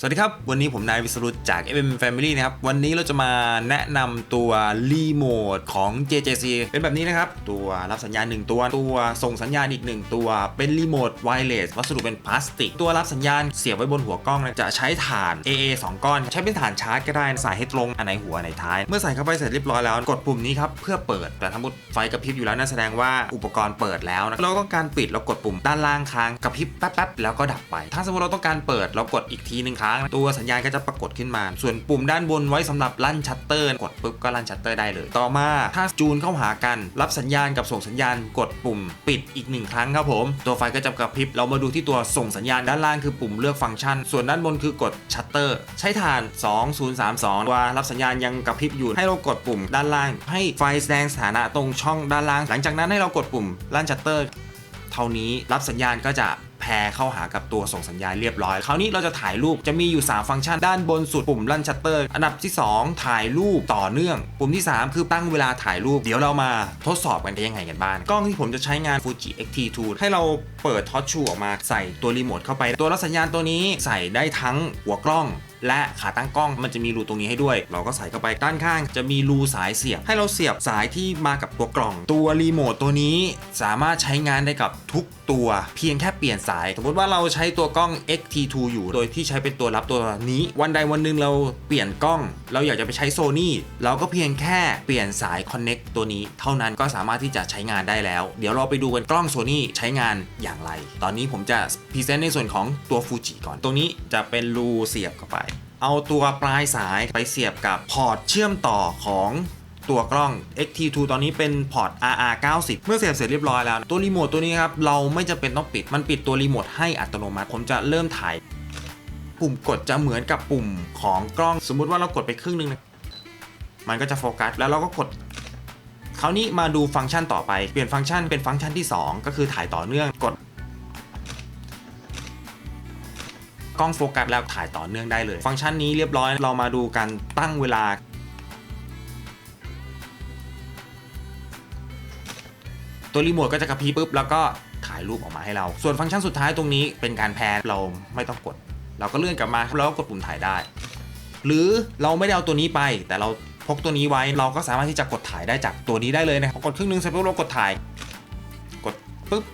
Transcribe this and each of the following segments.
สวัสดีครับ วันนี้ผมนายวิสรุตจาก FM Family นะครับ วันนี้เราจะมาแนะนำตัวรีโมทของ JJC เป็นแบบนี้นะครับ ตัวรับสัญญาณ 1 ตัว ตัวส่งสัญญาณอีก 1 ตัว เป็นรีโมทไวเลสวัสดุเป็นพลาสติก ตัวรับสัญญาณเสียบไว้บนหัวกล้องนะจะใช้ฐาน AA 2 ก้อน ใช้เป็นฐานชาร์จก็ได้ใส่ให้ตรงอันไหนหัวอันไหนท้าย เมื่อใส่เข้าไปเสร็จเรียบร้อยแล้ว กดปุ่มนี้ครับเพื่อเปิด แต่ถ้ามุดไฟกระพริบอยู่แล้วนั่นแสดงว่าอุปกรณ์เปิดแล้วนะเราต้องการปิดเรากดปุ่มด้านล่างค้างกระพริบแป๊บๆแล้วก็ดับไป ถ้าสมมติเราต้องการเปิดเรากดอีกทีนึงครัง ตัวสัญญาณก็จะปรากฏขึ้นมา ส่วนปุ่มด้านบนไว้สำหรับลั่นชัตเตอร์ กดปุ๊บก็ลั่นชัตเตอร์ได้เลย ต่อมาถ้าจูนเข้าหากันรับสัญญาณกับส่งสัญญาณกดปุ่มปิดอีกหนึ่งครั้งครับผม ตัวไฟก็จะกระพริบเรามาดูที่ตัวส่งสัญญาณด้านล่างคือปุ่มเลือกฟังก์ชัน ส่วนด้านบนคือกดชัตเตอร์ ใช้ฐาน 2032ตัวรับสัญญาณยังกระพริบอยู่ให้เรากดปุ่มด้านล่าง ให้ไฟแสดงสถานะตรงช่องด้านล่าง หลังจากนั้นให้เรากดปุ่มลั่นชัตเตอร์ เท่านี้รับสัญญาณก็จะ รเข้าหากับตัวส่งสัญญาณเรียบร้อย คราวนี้เราจะถ่ายรูปจะมีอยู่ 3 ฟังก์ชันด้านบนสุดปุ่มลั่นชัตเตอร์ อันดับที่ 2 ถ่ายรูปต่อเนื่อง ปุ่มที่ 3 คือตั้งเวลาถ่ายรูป เดี๋ยวเรามาทดสอบกันได้ยังไงกันบ้าง กล้องที่ผมจะใช้งาน Fuji X-T2 ให้เราเปิดท็อตชูออกมาใส่ตัวรีโมทเข้าไป ตัวรับสัญญาณตัวนี้ใส่ได้ทั้งหัวกล้องและขาตั้งกล้องมันจะมีรูตรงนี้ให้ด้วย เราก็ใส่เข้าไปด้านข้าง จะมีรูสายเสียบ ให้เราเสียบสายที่มากับตัวกล่อง ตัวรีโมทตัวนี้ สามารถใช้งานได้กับทุกตัว เพียงแค่เปลี่ยนสายสมมติว่าเราใช้ตัวกล้อง XT2 อยู่ โดยที่ใช้เป็นตัวรับตัวนี้ วันใดวันหนึ่งเราเปลี่ยนกล้อง เราอยากจะไปใช้โซนี่เราก็เพียงแค่เปลี่ยนสาย Connect ตัวนี้ เท่านั้นก็สามารถที่จะใช้งานได้แล้ว เดี๋ยวเราไปดูกันกล้องโซนี่ใช้งานอย่างไร ตอนนี้ผมจะพรีเซนต์ในส่วนของตัวฟูจิก่อน ตรงนี้จะเป็นรูเสียบเข้าไป เอาตัวปลายสายไปเสียบกับพอร์ตเชื่อมต่อของ ตัวกล้อง XT2 ตอนนี้เป็นพอร์ต RR90 เมื่อเสียบเสร็จเรียบร้อยแล้ว ตัวรีโมทตัวนี้ครับ เราไม่จำเป็นต้องปิด มันปิดตัวรีโมทให้อัตโนมัติ ผมจะเริ่มถ่าย ปุ่มกดจะเหมือนกับปุ่มของกล้อง สมมุติว่าเรากดไปครึ่งหนึง มันก็จะโฟกัส แล้วเราก็กดคราวนี้มาดูฟังก์ชันต่อไป เปลี่ยนฟังก์ชันเป็นฟังก์ชันที่ 2 ก็คือถ่ายต่อเนื่อง กดกล้องโฟกัสแล้วถ่ายต่อเนื่องได้เลย ฟังก์ชันนี้เรียบร้อย เรามาดูการตั้งเวลา ตัวรีโมทก็จะกระพริบปุ๊บแล้วก็ถ่ายรูปออกมาให้เรา ส่วนฟังก์ชันสุดท้ายตรงนี้เป็นการแพนเราไม่ต้องกด เราก็เลื่อนกลับมาแล้วก็กดปุ่มถ่ายได้ หรือเราไม่ได้เอาตัวนี้ไป แต่เราพกตัวนี้ไว้เราก็สามารถที่จะกดถ่ายได้จากตัวนี้ได้เลยนะกดครึ่งนึงเสร็จปุ๊บเรากดถ่าย กดปุ๊บ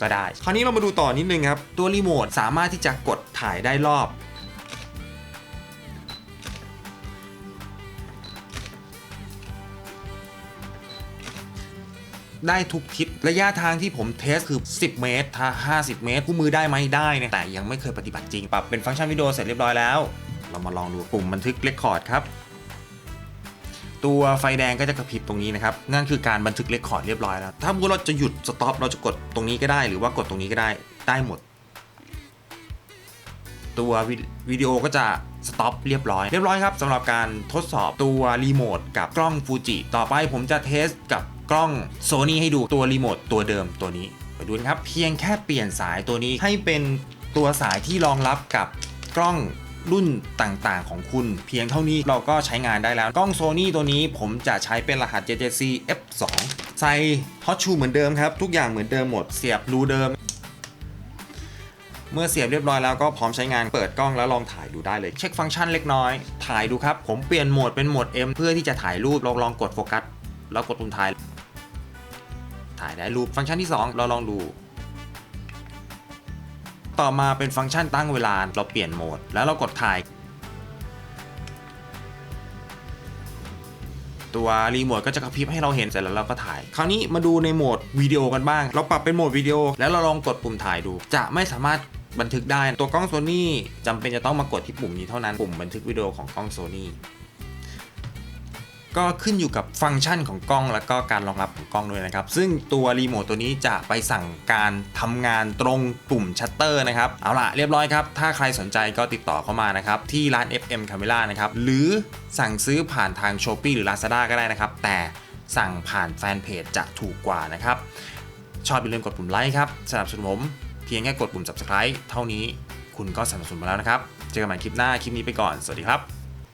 ก็ได้ คราวนี้เรามาดูต่อนิดนึงครับ ตัวรีโมทสามารถที่จะกดถ่ายได้รอบ ได้ทุกทิศระยะทางที่ผมเทสคือ 10 เมตรถ้า50 เมตรคู่มือได้ไหมได้นะแต่ยังไม่เคยปฏิบัติจริง ปรับเป็นฟังก์ชันวิดีโอเสร็จเรียบร้อยแล้ว เรามาลองดูปุ่มบันทึกเรคคอร์ดครับตัวไฟแดงก็จะกระพริบตรงนี้นะครับ นั่นคือการบันทึกเรคคอร์ดเรียบร้อยแล้ว ถ้าเราจะหยุดสต็อปเราจะกดตรงนี้ก็ได้ หรือว่ากดตรงนี้ก็ได้ได้หมด ตัววิวิดีโอก็จะสต็อปเรียบร้อย เรียบร้อยครับสำหรับการทดสอบตัวรีโมทกับกล้องฟูจิต่อไปผมจะเทสกับ กล้องโซนี่ให้ดูตัวรีโมทตัวเดิมตัวนี้ไปดูนะครับ เพียงแค่เปลี่ยนสายตัวนี้ให้เป็นตัวสายที่รองรับกับกล้องรุ่นต่างๆ ของคุณ เพียงเท่านี้เราก็ใช้งานได้แล้ว กล้องโซนี่ตัวนี้ผมจะใช้เป็นรหัส JJC F2 ใส่ฮอตชูเหมือนเดิมครับ ทุกอย่างเหมือนเดิมหมดเสียบรูเดิม เมื่อเสียบเรียบร้อยแล้วก็พร้อมใช้งานเปิดกล้องแล้วลองถ่ายดูได้เลย เช็คฟังก์ชันเล็กน้อย ถ่ายดูครับ ผมเปลี่ยนโหมดเป็นโหมด M เพื่อที่จะถ่ายรูปลองลองกดโฟกัสแล้วกดปุ่มถ่ายายได้รูปฟังก์ชันที่ 2 เราลองดู ต่อมาเป็นฟังก์ชันตั้งเวลาเราเปลี่ยนโหมด แล้วเรากดถ่าย ตัวรีโมทก็จะกระพริบให้เราเห็นเสร็จแล้วเราก็ถ่าย คราวนี้มาดูในโหมดวิดีโอกันบ้าง เราปรับเป็นโหมดวิดีโอ แล้วเราลองกดปุ่มถ่ายดู จะไม่สามารถบันทึกได้ ตัวกล้องโซนี่จำเป็นจะต้องมากดที่ปุ่มนี้เท่านั้น ปุ่มบันทึกวิดีโอของกล้องโซนี่ ก็ขึ้นอยู่กับฟังก์ชันของกล้อง แล้วก็การรองรับของกล้องด้วยนะครับ ซึ่งตัวรีโมทตัวนี้จะไปสั่งการทำงานตรงปุ่มชัตเตอร์นะครับ เอาล่ะเรียบร้อยครับ ถ้าใครสนใจก็ติดต่อเข้ามานะครับ ที่ร้าน FM Camera นะครับ หรือสั่งซื้อผ่านทาง s h อ p e e หรือ Lazada ก็ได้นะครับ แต่สั่งผ่านแฟนเพจจะถูกกว่านะครับ ชอบอย่าลืมกดปุ่มไลค์ครับ สนับสนุนผม เพียงแค่กดปุ่ม subscribe เท่านี้ คุณก็สนับสนุนมาแล้วนะครับ เจอกันใหม่คลิปหน้า คลิปนี้ไปก่อน สวัสดีครับ